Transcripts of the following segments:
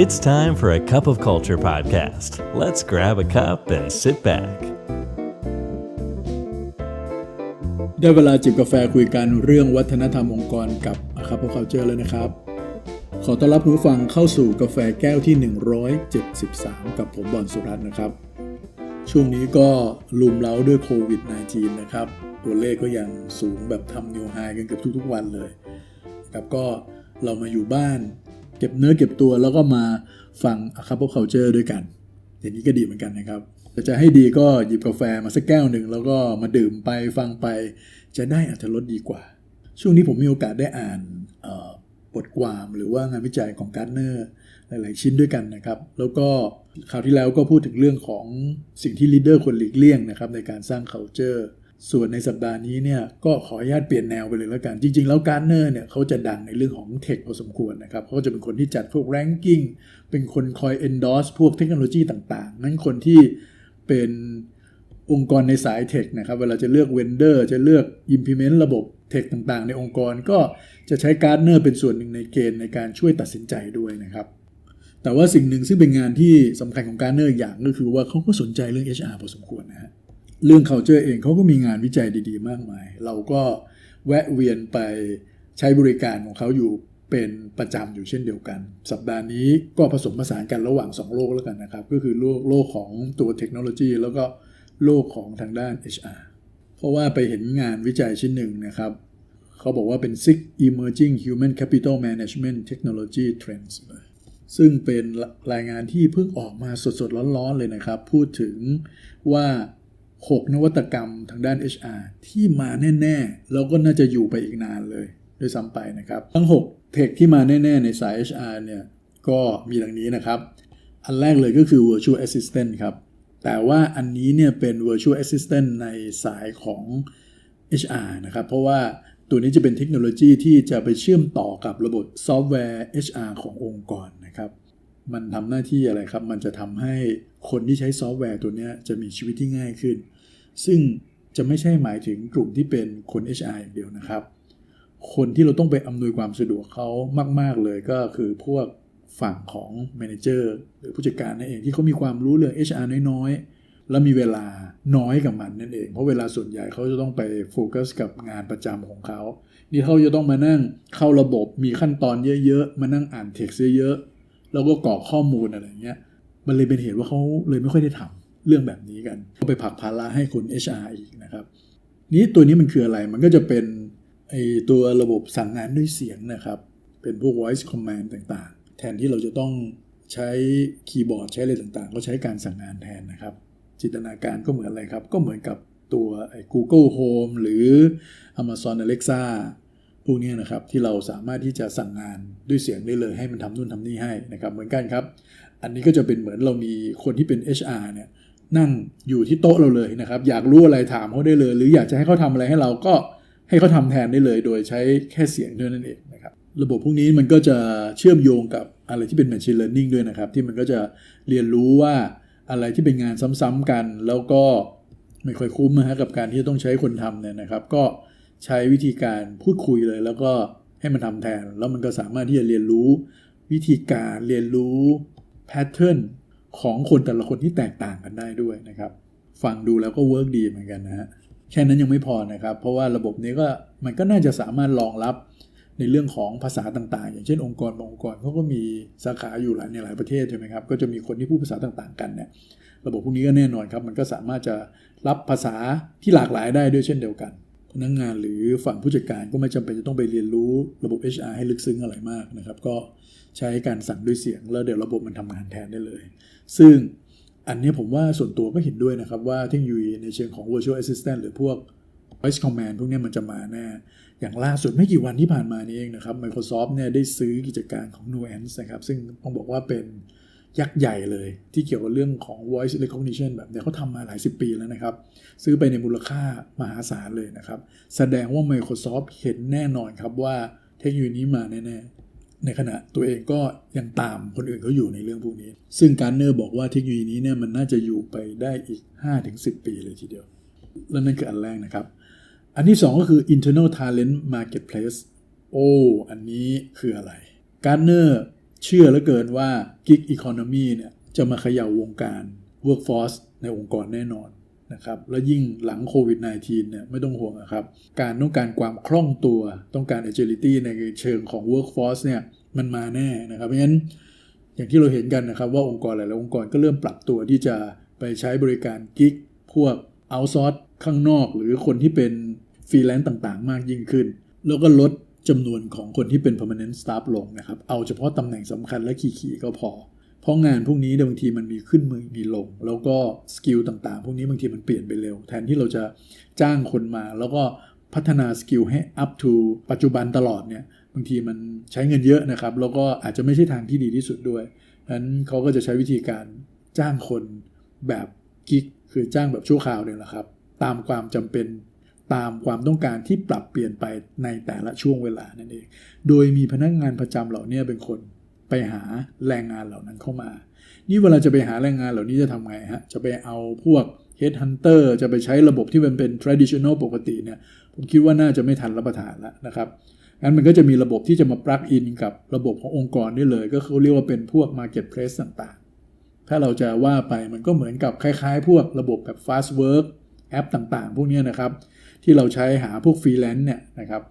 It's time for a cup of culture podcast. Let's grab a cup and sit back. ได้เวลาจิบกาแฟคุยกันเรื่องวัฒนธรรมองค์กรกับอาคา p เคาเจอร์แล้วนะครับ ขอต้อนรับผู้ฟังเข้าสู่กาแฟแก้วที่ 173 กับผมบอลสุรัตน์นะครับ ช่วงนี้ก็ลุมเล้าด้วยโควิด -19 นะครับ ตัวเลขก็ยังสูงแบบทำนิวไฮกันเกือบทุกๆวันเลยครับก็เรามาอยู่บ้าน เก็บเนื้อเก็บตัวแล้วก็มาฟังอาคา p เคาเจอร์ด้วยกัน อย่างนี้ก็ดีเหมือนกันนะครับแต่จะให้ดีก็หยิบกาแฟมาสักแก้วหนึ่งแล้วก็มาดื่มไปฟังไป จะได้อัตรสดีกว่า ช่วงนี้ผมมีโอกาสได้อ่านบทความหรือว่างานวิจัยของการ์เนอร์หลาย ๆ ชิ้นด้วยกันนะครับ แล้วก็คราวที่แล้วก็พูดถึงเรื่องของสิ่งที่ลีดเดอร์ควรหลีกเลี่ยงนะครับในการสร้าง culture ส่วนในสัปดาห์นี้เนี่ยก็ขออนุญาตเปลี่ยนแนวไปเลยแล้วกัน จริง ๆ แล้วการ์เนอร์เนี่ยเขาจะดังในเรื่องของเทคพอสมควรนะครับเขาจะเป็นคนที่จัดพวก ranking เป็นคนคอย endorse พวกเทคโนโลยีต่างๆ นั้นคนที่เป็นองค์กรในสายเทคนะครับเวลาจะเลือกเวนเดอร์จะเลือก implement ระบบเทคต่างๆ ในองค์กรก็จะใช้การ์เนอร์เป็นส่วนหนึ่งในเกณฑ์ในการช่วยตัดสินใจด้วยนะครับแต่ว่าสิ่งหนึ่งซึ่งเป็นงานที่สำคัญของการ์เนอร์อย่างก็คือว่าเขาก็สนใจเรื่อง HR พอสมควรนะฮะ เรื่อง culture เองเขาก็มีงานวิจัยดี ๆ มากมาย เราก็แวะเวียนไปใช้บริการของเขาอยู่เป็นประจำอยู่เช่นเดียวกัน สัปดาห์นี้ก็ผสมผสานกันระหว่าง 2 โลกแล้วกันนะครับ ก็คือโลกโลกของตัวเทคโนโลยีแล้วก็โลกของทางด้าน HR เพราะว่าไปเห็นงานวิจัยชิ้นหนึ่งนะครับ เขาบอกว่าเป็น Six Emerging Human Capital Management Technology Trends ซึ่งเป็นรายงานที่เพิ่งออกมาสดๆ ร้อนๆ เลยนะครับ พูดถึงว่า 6 นวัตกรรมทางด้าน HR ที่มาแน่ ๆ แล้วก็น่าจะอยู่ไปอีกนานเลยด้วยซ้ำไปนะครับ ทั้ง 6 เทคที่มาแน่ ๆ ในสาย HR เนี่ยก็มีดังนี้นะครับ อันแรกเลยก็คือ Virtual Assistant ครับ แต่ว่าอันนี้เนี่ยเป็น Virtual Assistant ในสายของ HR นะครับ เพราะว่าตัวนี้จะเป็นเทคโนโลยีที่จะไปเชื่อมต่อกับระบบซอฟต์แวร์ HR ขององค์กรนะครับ มันทำหน้าที่อะไรครับ มันจะทำให้คนที่ใช้ซอฟต์แวร์ตัวนี้จะมีชีวิตที่ง่ายขึ้น ซึ่งจะไม่ใช่หมายถึงกลุ่มที่เป็นคน HR อย่างเดียวนะครับ คนที่เราต้องไปอำนวยความสะดวกเขามาก ๆ เลยก็คือพวกฝั่งของ Manager หรือผู้จัดการนั่นเองที่เขามีความรู้เรื่อง HR น้อยๆ แล้วมีเวลาน้อยกับมันนั่นเอง เพราะเวลาส่วนใหญ่เขาจะต้องไปโฟกัสกับงานประจำของเขานี่เขาจะต้องมานั่งเข้าระบบมีขั้นตอนเยอะๆ มานั่งอ่านเท็กซ์เยอะๆ แล้วก็กรอกข้อมูลอะไรเงี้ย มันเลยเป็นเหตุว่าเขาเลยไม่ค่อยได้ทำ เรื่องแบบนี้กันก็ไปผลักภาระให้คน HR อีกนะครับ นี้ตัวนี้มันคืออะไรมันก็จะเป็นไอตัวระบบสั่งงานด้วยเสียงนะครับ เป็นพวก voice command ต่างๆ แทนที่เราจะต้องใช้คีย์บอร์ดใช้อะไรต่างๆ ก็ใช้การสั่งงานแทนนะครับ จินตนาการก็เหมือนอะไรครับ ก็เหมือนกับตัวไอ้ Google Home หรือ Amazon Alexa พวกนี้นะครับ ที่เราสามารถที่จะสั่งงานด้วยเสียงได้เลยให้มันทำนู่นทำนี่ให้นะครับ เหมือนกันครับ อันนี้ก็จะเป็นเหมือนเรามีคนที่เป็น HR เนี่ย นั่งอยู่ที่โต๊ะเราเลยนะครับ อยากรู้อะไรถามเขาได้เลย หรืออยากจะให้เขาทำอะไรให้เราก็ให้เขาทำแทนได้เลย โดยใช้แค่เสียงเท่านั้นเองนะครับ ระบบพวกนี้มันก็จะเชื่อมโยงกับอะไรที่เป็น machine learning ด้วยนะครับ ที่มันก็จะเรียนรู้ว่าอะไรที่เป็นงานซ้ำๆกัน แล้วก็ไม่ค่อยคุ้มนะฮะกับการที่จะต้องใช้คนทำเนี่ยนะครับ ก็ใช้วิธีการพูดคุยเลย แล้วก็ให้มันทำแทน แล้วมันก็สามารถที่จะเรียนรู้วิธีการเรียนรู้แพทเทิร์น ของคนแต่ละคนที่แตกต่างกันได้ด้วยนะครับ ฟังดูแล้วก็เวิร์กดีเหมือนกันนะฮะแค่นั้นยังไม่พอนะครับ เพราะว่าระบบนี้ก็มันก็น่าจะสามารถรองรับในเรื่องของภาษาต่างๆ อย่างเช่นองค์กรบางองค์กรเขาก็มีสาขาอยู่หลายในหลายประเทศใช่ไหมครับ ก็จะมีคนที่พูดภาษาต่างๆ กันเนี่ย ระบบพวกนี้ก็แน่นอนครับ มันก็สามารถจะรับภาษาที่หลากหลายได้ด้วยเช่นเดียวกัน พนักงงานหรือฝั่งผู้จัดการก็ไม่จำเป็นจะต้องไปเรียนรู้ระบบ HR ให้ลึกซึ้งอะไรมากนะครับ ก็ ใช้การสั่งด้วยเสียง แล้วเดี๋ยวระบบมันทำงานแทนได้เลย ซึ่งอันนี้ผมว่าส่วนตัวก็เห็นด้วยนะครับ ว่าเทคโนโลยีในเชิงของ virtual assistant หรือพวก voice command พวกนี้มันจะมาแน่ อย่างล่าสุดไม่กี่วันที่ผ่านมานี้เองนะครับ Microsoft เนี่ยได้ซื้อกิจการของ Nuance นะครับ ซึ่งต้องบอกว่าเป็นยักษ์ใหญ่เลย ที่เกี่ยวกับเรื่องของ voice recognition แบบเนี้เขาทำมาหลายสิบปีแล้วนะครับ ซื้อไปในมูลค่ามหาศาลเลยนะครับ แสดงว่า Microsoft เห็นแน่นอนครับว่าเทคโนโลยีนี้มาแน่ๆ ในขณะตัวเองก็ยังตามคนอื่นเขาอยู่ในเรื่องพวกนี้ ซึ่งการเนอร์บอกว่าเทคโนโลยีนี้เนี่ยมันน่าจะอยู่ไปได้อีก 5-10 ปีเลยทีเดียว และนั่นคืออันแรกนะครับ อันที่ 2 ก็คือ internal talent marketplace โอ้ อันนี้คืออะไร การเนอร์เชื่อเหลือเกินว่า Gig Economy เนี่ยจะมาเขย่าวงการ Workforce ในองค์กรแน่นอน นะครับและยิ่งหลังโควิด -19 เนี่ยไม่ต้องห่วงนะครับ การต้องการความคล่องตัวต้องการ agility ในเชิงของ workforce เนี่ยมันมาแน่นะครับเพราะฉะนั้นอย่างที่เราเห็นกันนะครับว่าองค์กรหลายๆองค์กรก็เริ่มปรับตัวที่จะไปใช้บริการกิกพวก outsource ข้างนอก หรือคนที่เป็นฟรีแลนซ์ต่างๆ มากยิ่งขึ้น แล้วก็ลดจำนวนของคนที่เป็น permanent staff ลงนะครับ เอาเฉพาะตำแหน่งสำคัญและขี่ๆก็พอ เพราะงานพวกนี้เนี่ยบางทีมันมีขึ้นมือมีลง แล้วก็สกิลต่างๆ พวกนี้บางทีมันเปลี่ยนไปเร็ว แทนที่เราจะจ้างคนมา แล้วก็พัฒนาสกิลให้ up to ปัจจุบันตลอดเนี่ยบางทีมันใช้เงินเยอะนะครับ แล้วก็อาจจะไม่ใช่ทางที่ดีที่สุดด้วยนั้นเขาก็จะใช้วิธีการจ้างคนแบบกิกคือจ้างแบบชั่วคราวเนี่ยแหละครับ ตามความจำเป็นตามความต้องการที่ปรับเปลี่ยนไปในแต่ละช่วงเวลานั่นเอง โดยมีพนักงานประจำเหล่านี้เป็นคน ไปหาแรงงานเหล่านั้นเข้ามา นี่เวลาจะไปหาแรงงานเหล่านี้จะทำไงฮะ จะไปเอาพวก Headhunter จะไปใช้ระบบที่มันเป็น traditional ปกติเนี่ย ผมคิดว่าน่าจะไม่ทันรับประทานแล้วนะครับงั้นมันก็จะมีระบบที่จะมาปลักอินกับระบบขององค์กรได้เลย ก็เขาเรียกว่าเป็นพวก marketplace ต่างๆ ถ้าเราจะว่าไปมันก็เหมือนกับคล้ายๆ พวกระบบแบบ fast work แอปต่างๆ พวกนี้นะครับ ที่เราใช้หาพวกฟรีแลนซ์เนี่ยนะครับ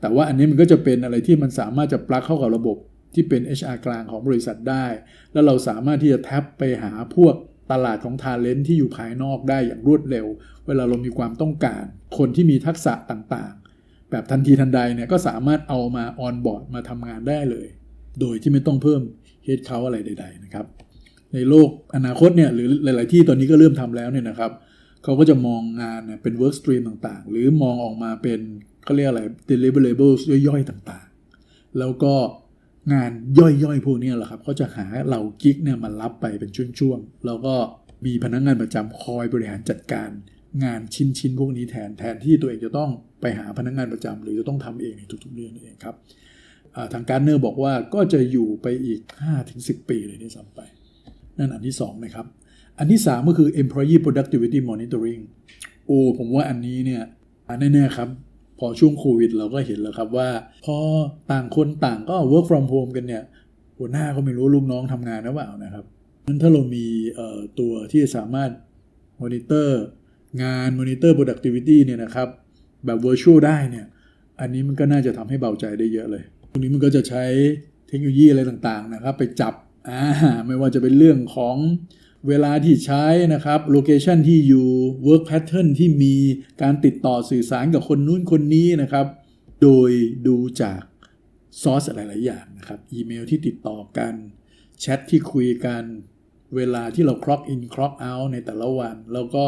แต่ว่าอันนี้มันก็จะเป็นอะไรที่มันสามารถจะปลักเข้ากับระบบ ที่เป็น HR กลางของบริษัทได้ แล้วเราสามารถที่จะแท็บไปหาพวกตลาดของทาเลนที่อยู่ภายนอกได้อย่างรวดเร็ว เวลาเรามีความต้องการ คนที่มีทักษะต่างๆ แบบทันทีทันใดเนี่ยก็สามารถเอามาออนบอร์ดมาทำงานได้เลย โดยที่ไม่ต้องเพิ่มเฮดเขาอะไรใด ๆ นะครับ ในโลกอนาคตเนี่ยหรือหลาย ๆ ที่ตอนนี้ก็เริ่มทำแล้วเนี่ยนะครับเขาก็จะมองงานเป็น work stream ต่างๆ หรือมองออกมาเป็นเขาเรียกอะไร deliverables ย่อยๆ ต่างๆ แล้วก็ งานย่อยๆพวกนี้แหละครับเขาจะหาเหล่ากิ๊กเนี่ยมารับไปเป็นช่วงๆแล้วก็มีพนักงานประจำคอยบริหารจัดการงานชิ้นๆพวกนี้แทนแทนที่ตัวเองจะต้องไปหาพนักงานประจำหรือจะต้องทำเองในทุกๆเรื่องนี่นเองครับทางการเนอร์บอกว่าก็จะอยู่ไปอีก 5-10 ปีเลยที่ซ้ำไป นั่นอันที่ 2 นะครับ อันที่ 3 ก็คือ employee productivity monitoring โอ้ผมว่าอันนี้เนี่ยแน่ๆครับ อช่วงโควิดเราก็เห็นแล้วครับว่า พอต่างคนต่างก็ work from home กันเนี่ย หัวหน้าก็ไม่รู้ลูกน้องทำงานหรือเปล่านะครับนั้นถ้าเรามีตัวที่สามารถ monitor งาน monitor productivity เนี่ยนะครับ แบบ virtual ได้เนี่ย อันนี้มันก็น่าจะทำให้เบาใจได้เยอะเลยตรงนี้มันก็จะใช้เทคโนโลยีอะไรต่างๆนะครับ ไปจับอ่าไม่ว่าจะเป็นเรื่องของ เวลาที่ใช้นะครับโลเคชันที่อยู่ work pattern ที่มีการติดต่อสื่อสารกับคนนู้นคนนี้นะครับ โดยดูจากซอสหลาย ๆ อย่างนะครับ อีเมลที่ติดต่อกัน แชทที่คุยกัน เวลาที่เรา clock in clock out ในแต่ละวัน แล้วก็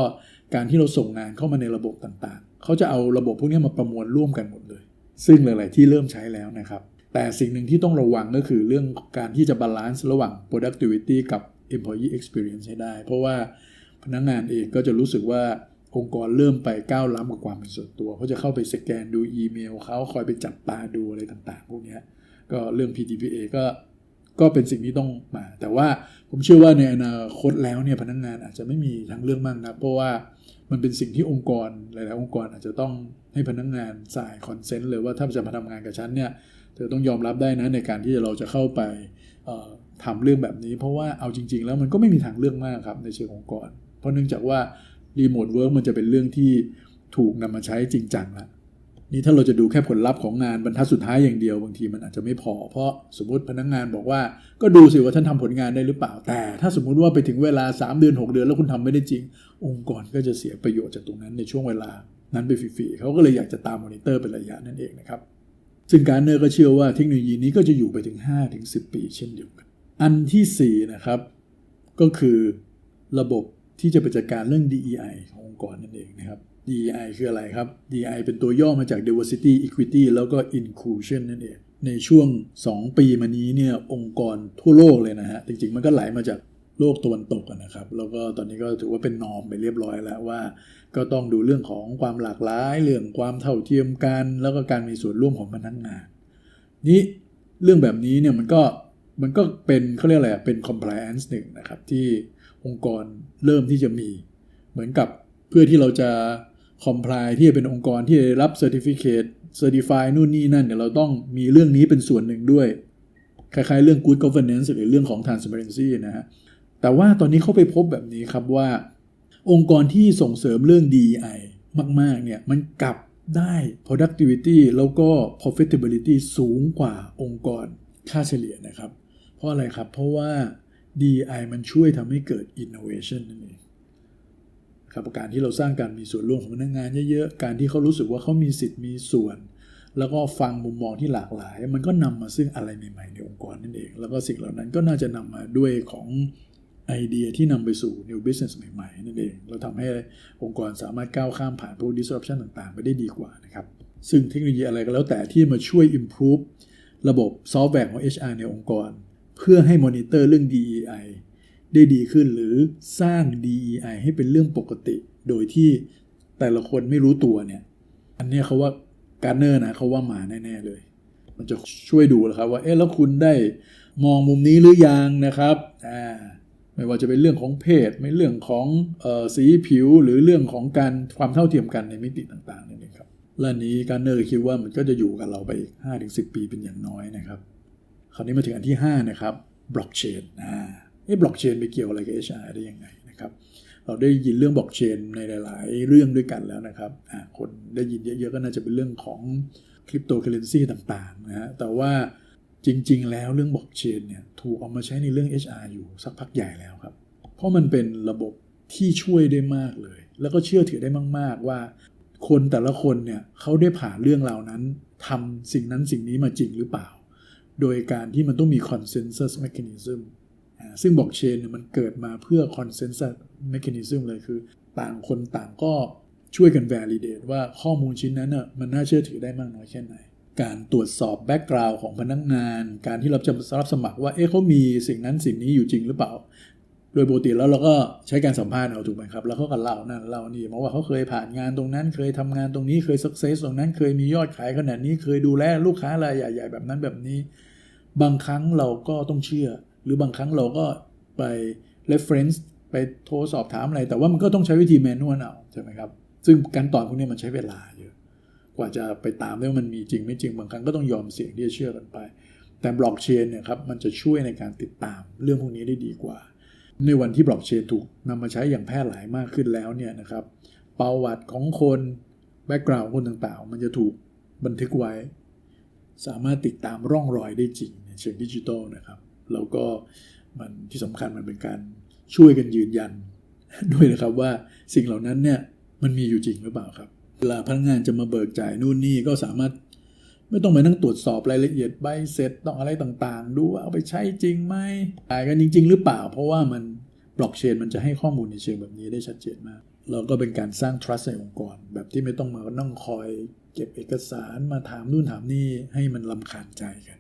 การที่เราส่งงานเข้ามาในระบบต่าง ๆ เขาจะเอาระบบพวกนี้มาประมวลร่วมกันหมดเลย ซึ่งหลาย ๆ ที่เริ่มใช้แล้วนะครับ แต่สิ่งหนึ่งที่ต้องระวังก็คือเรื่องการที่จะบาลานซ์ระหว่าง productivity กับ employee experience ให้ได้ เพราะว่าพนักงงานเองก็จะรู้สึกว่าองค์กรเริ่มไปก้าวล้ำกับความเป็นส่วนตัวเขาจะเข้าไปสแกนดูอีเมลเขาคอยไปจับตาดูอะไรต่างๆ พวกนี้ก็เรื่อง PDPA ก็ก็เป็นสิ่งที่ต้องมา แต่ว่าผมเชื่อว่าในอนาคตแล้วเนี่ยพนักงงานอาจจะไม่มีทางเรื่องมากนะเพราะว่ามันเป็นสิ่งที่องค์กรหลายๆองค์กรอาจจะต้องให้พนักงงานสายคอนเซนต์เลยว่าถ้าจะมาทำงานกับฉันเนี่ยเธอต้องยอมรับได้นะในการที่เราจะเข้าไป ทำเรื่องแบบนี้ เพราะว่าเอาจริง ๆ แล้วมันก็ไม่มีทางเลือกมากครับในเชิงองค์กร เพราะเนื่องจากว่ารีโมทเวิร์กมันจะเป็นเรื่องที่ถูกนำมาใช้จริงจังล้วนี่ถ้าเราจะดูแค่ผลลัพธ์ของงานบรรทัดสุดท้ายอย่างเดียวบางทีมันอาจจะไม่พอ เพราะสมมติพนักงงานบอกว่าก็ดูสิว่าท่านทำผลงานได้หรือเปล่าแต่ ถ้าสมมุติว่าไปถึงเวลา 3 เดือน 6 เดือนแล้วคุณทำไม่ได้จริง องค์กรก็จะเสียประโยชน์จากตรงนั้นในช่วงเวลา นั้นไปฟรีๆเขาก็เลยอยากจะตามมอนิเตอร์เป็นระยะนั่นเองนะครับซึ่งการเนอร์ก็เชื่อว่าเทคโนโลยีนี้ก็จะอยู่ไปถึง 5-10 ปี เช่นเดียวกัน อันที่4นะครับก็คือระบบที่จะไปจัดการเรื่อง DEI ขององค์กรนั่นเองนะครับ DEI คืออะไรครับ DEI เป็นตัวย่อมาจาก diversity equity แล้วก็ inclusion นั่นเอง ในช่วง 2 ปีมานี้เนี่ยองค์กรทั่วโลกเลยนะฮะ จริง ๆ มันก็ไหลมาจากโลกตะวันตกนะครับ แล้วก็ตอนนี้ก็ถือว่าเป็นนอมไปเรียบร้อยแล้วว่า ก็ต้องดูเรื่องของความหลากหลาย เรื่องความเท่าเทียมกัน แล้วก็การมีส่วนร่วมของพนักงาน นี้เรื่องแบบนี้เนี่ยมันก็ มันก็เป็นเขาเรียกอะไรเป็น compliance หนึ่งนะครับ ที่องค์กรเริ่มที่จะมี เหมือนกับเพื่อที่เราจะ comply ที่จะเป็นองค์กรที่รับ certificate certify นู่นนี่นั่นเนี่ยเราต้องมีเรื่องนี้เป็นส่วนหนึ่งด้วยคคล้ายๆ เรื่อง good governance หรือเรื่องของ transparency นะฮะแต่ว่าตอนนี้เขาไปพบแบบนี้ครับว่า องค์กรที่ส่งเสริมเรื่อง DEI มาก ๆ เนี่ย มันกลับได้ productivity แล้วก็ profitability สูงกว่าองค์กรค่าเฉลี่ยนะครับ เพราะอะไรครับ เพราะว่า DI มันช่วยทำให้เกิด innovation นั่นเองครับการที่เราสร้างการมีส่วนร่วมของพนักงานเยอะๆ การที่เขารู้สึกว่าเขามีสิทธิ์มีส่วน แล้วก็ฟังมุมมองที่หลากหลาย มันก็นำมาซึ่งอะไรใหม่ๆ ในองค์กรนั่นเอง แล้วก็สิ่งเหล่านั้นก็น่าจะนำมาด้วยของไอเดียที่นำไปสู่ new business ใหม่ๆ นั่นเอง เราทำให้องค์กรสามารถก้าวข้ามผ่านพวก disruption ต่างๆ ไปได้ดีกว่านะครับ ซึ่งเทคโนโลยีอะไรก็แล้วแต่ที่มาช่วย improve ระบบซอฟต์แวร์ของ HR ในองค์กร เพื่อให้มอนิเตอร์เรื่อง DEI ได้ดีขึ้นหรือสร้าง DEI ให้เป็นเรื่องปกติ โดยที่แต่ละคนไม่รู้ตัวเนี่ย อันนี้เขาว่าการเนอร์นะเขาว่ามาแน่ ๆ เลย มันจะช่วยดูแลครับว่าเอ๊ะแล้วคุณได้มองมุมนี้หรือยังนะครับอ่าไม่ว่าจะเป็นเรื่องของเพศไม่เรื่องของออสีผิวหรือเรื่องของการความเท่าเทียมกันในมิติต่างๆนี่นะครับและนี้การเนอร์คิดว่ามันก็จะอยู่กับเราไปอีก5-10 ปีเป็นอย่างน้อยนะครับ คราวนี้มาถึงอันที่ 5 นะครับบล็อกเชนอ่าเอ๊ะบล็อกเชนไปเกี่ยวอะไรกับ HR ได้ยังไงนะครับ เราได้ยินเรื่องบล็อกเชนในหลาย ๆ เรื่องด้วยกันแล้วนะครับอ่าคนได้ยินเยอะ ๆ ก็น่าจะเป็นเรื่องของคริปโตเคอเรนซีต่าง ๆ นะฮะ แต่ว่าจริง ๆ แล้วเรื่องบล็อกเชนเนี่ยถูกเอามาใช้ในเรื่อง HR อยู่สักพักใหญ่แล้วครับ เพราะมันเป็นระบบที่ช่วยได้มากเลย แล้วก็เชื่อถือได้มาก ๆ ว่า คนแต่ละคนเนี่ยเขาได้ผ่านเรื่องราวนั้นทำสิ่งนั้นสิ่งนี้มาจริงหรือเปล่า โดยการที่มันต้องมี consensus mechanism ซึ่งบล็อกเชนเนี่ยมันเกิดมาเพื่อ consensus mechanism เลยคือ ต่างคนต่างก็ช่วยกัน validate ว่าข้อมูลชิ้นนั้นน่ะมันน่าเชื่อถือได้มากน้อยแค่ไหน การตรวจสอบแบ็กกราวน์ของพนักงงาน การที่เราจะรับสมัครว่าเอ๊ะเขามีสิ่งนั้นสิ่งนี้อยู่จริงหรือเปล่า โดยปกติแล้วเราก็ใช้การสัมภาษณ์เอาถูกไหมครับ แล้วเขาก็เล่านั่นเล่านี่มาว่าเขาเคยผ่านงานตรงนั้น เคยทำงานตรงนี้เคยสักเซสตรงนั้น เคยมียอดขายขนาดนี้เคยดูแลลูกค้ารายใหญ่ ๆ แบบนั้นแบบนี้ บางครั้งเราก็ต้องเชื่อ หรือบางครั้งเราก็ไป reference ไปโทรสอบถามอะไร แต่ว่ามันก็ต้องใช้วิธีแมนนวลเอาใช่ไหมครับ ซึ่งการตอบพวกนี้มันใช้เวลาเยอะ กว่าจะไปตามได้ว่ามันมีจริงไม่จริง บางครั้งก็ต้องยอมเสี่ยงที่จะเชื่อกันไป แต่บล็อกเชนเนี่ยครับมันจะช่วยในการติดตามเรื่องพวกนี้ได้ดีกว่า ในวันที่บล็อกเชนถูกนำมาใช้อย่างแพร่หลายมากขึ้นแล้วเนี่ยนะครับประวัติของคนแบ็กกราวด์คนต่างๆ มันจะถูกบันทึกไว้ สามารถติดตามร่องรอยได้จริง เชิงดิจิทัลนะครับ แล้วก็มันที่สำคัญมันเป็นการช่วยกันยืนยัน ด้วยนะครับว่าสิ่งเหล่านั้นเนี่ยมันมีอยู่จริงหรือเปล่าครับ เวลาพนักงานจะมาเบิกจ่ายนู่นนี่ก็สามารถไม่ต้องไปนั่งตรวจสอบรายละเอียดใบเสร็จต้องอะไรต่างๆ ดูว่าเอาไปใช้จริงไหมจ่ายกันจริง ๆ หรือเปล่า เพราะว่ามันบล็อกเชนมันจะให้ข้อมูลในเชิงแบบนี้ได้ชัดเจนมากแล้วก็เป็นการสร้าง trust ในองค์กร แบบที่ไม่ต้องมานั่งคอย เก็บเอกสารมาถามนู่นถามนี่ให้มันลำคาญใจกัน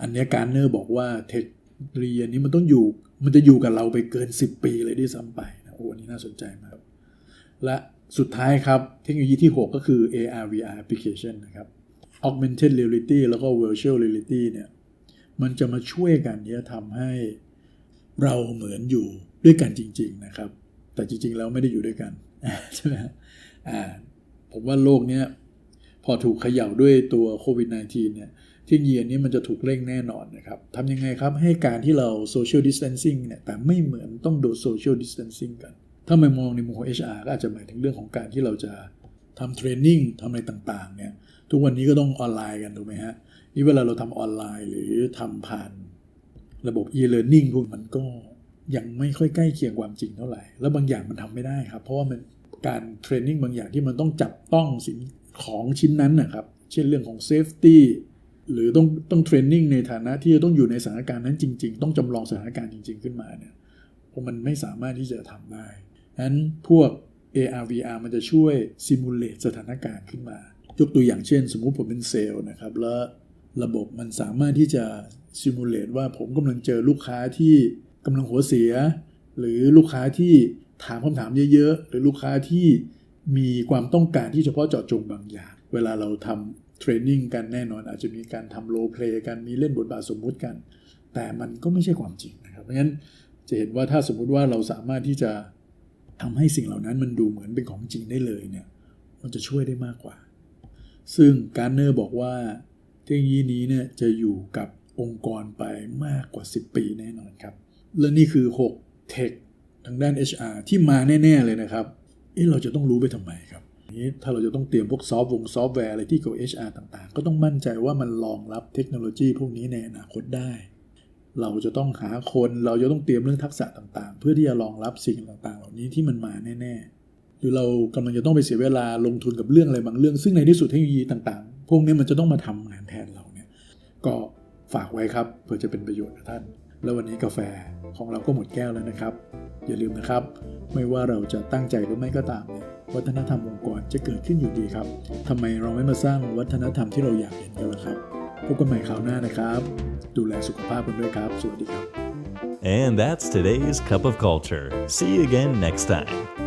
อันนี้การเนอร์บอกว่าเทคโนโลยีนี้มันต้องอยู่ มันจะอยู่กับเราไปเกิน 10 ปีเลยด้วยซ้ำไปนะโอ้อันนี้น่าสนใจมากและสุดท้ายครับ เทคโนโลยีที่ 6 ก็คือ AR VR application นะครับ augmented reality แล้วก็ virtual reality เนี่ยมันจะมาช่วยกันที่จะทำให้เราเหมือนอยู่ด้วยกันจริง ๆนะครับ แต่จริง ๆ แล้วไม่ได้อยู่ด้วยกันใช่ไหมอ่าผมว่าโลกเนี้ยพอถูกเขย่าด้วยตัวโควิด -19 เนี่ย ทคโนโลยีนี้มันจะถูกเร่งแน่นอนนะครับทำยังไงครับให้การที่เรา social distancing เนี่ยแต่ไม่เหมือนต้องโดน social distancing กัน ถ้ามามองในมุมของ HR ก็อาจจะหมายถึงเรื่องของการที่เราจะทำเทรนนิ่งทำอะไรต่างๆเนี่ยทุกวันนี้ก็ต้องออนไลน์กันถูกไหมฮะนี่เวลาเราทำออนไลน์หรือทำผ่านระบบ e-learning พวกมันก็ยังไม่ค่อยใกล้เคียงความจริงเท่าไหร่ แล้วบางอย่างมันทำไม่ได้ครับ เพราะว่ามันการเทรนนิ่งบางอย่างที่มันต้องจับต้องสิ่งของชิ้นนั้นนะครับ เช่นเรื่องของเซฟตี้ หรือต้องต้องเทรนนิ่งในฐานะที่จะต้องอยู่ในสถานการณ์นั้นจริง ๆ ต้องจำลองสถานการณ์จริง ๆ ขึ้นมาเนี่ยเพราะมันไม่สามารถที่จะทำได้ฉะนั้นพวก AR VR มันจะช่วยซิมูเลตสถานการณ์ขึ้นมายกตัวอย่างเช่น สมมุติผมเป็นเซลล์นะครับแล้วระบบมันสามารถที่จะซิมูเลตว่าผมกำลังเจอลูกค้าที่กำลังหัวเสีย หรือลูกค้าที่ถามคำถามเยอะๆ หรือลูกค้าที่มีความต้องการที่เฉพาะเจาะจงบางอย่าง เวลาเราทำ เทรนนิ่งกันแน่นอนอาจจะมีการทำโรเพลย์กันมีเล่นบทบาทสมมุติกัน แต่มันก็ไม่ใช่ความจริงนะครับ เพราะฉะนั้นจะเห็นว่าถ้าสมมุติว่าเราสามารถที่จะทำให้สิ่งเหล่านั้นมันดูเหมือนเป็นของจริงได้เลยเนี่ยมันจะช่วยได้มากกว่า ซึ่งการเนอร์บอกว่าเทคโนโลยีนี้เนี่ยจะอยู่กับองค์กรไปมากกว่า 10 ปีแน่นอนครับ และนี่คือ 6 เทคทางด้าน HR ที่มาแน่ ๆ เลยนะครับ เอ๊ะเราจะต้องรู้ไปทำไมครับ นี้ถ้าเราจะต้องเตรียมพวกซอฟต์วงซอฟต์แวร์อะไรที่เกี่ยวกับ HR ต่างๆ ก็ต้องมั่นใจว่ามันรองรับเทคโนโลยีพวกนี้ในอนาคตได้ เราจะต้องหาคนเราจะต้องเตรียมเรื่องทักษะต่างๆ เพื่อที่จะรองรับสิ่งต่างๆ เหล่านี้ที่มันมาแน่ๆ หรือเรากำลังจะต้องไปเสียเวลาลงทุนกับเรื่องอะไรบางเรื่อง ซึ่งในที่สุดเทคโนโลยีต่างๆ พวกนี้มันจะต้องมาทำงานแทนเราเนี่ยก็ฝากไว้ครับเพื่อจะเป็นประโยชน์กับท่าน แล้ววันนี้กาแฟของเราก็หมดแก้วแล้วนะครับ อย่าลืมนะครับ ไม่ว่าเราจะตั้งใจหรือไม่ก็ตามเนี่ย วัฒนธรรมองค์กรจะเกิดขึ้นอยู่ดีครับทำไมเราไม่มาสร้างวัฒนธรรมที่เราอยากเห็นกันล่ะครับพบกันใหม่คราวหน้านะครับ ดูแลสุขภาพกันด้วยครับ สวัสดีครับ And that's today's Cup of Culture. See you again next time.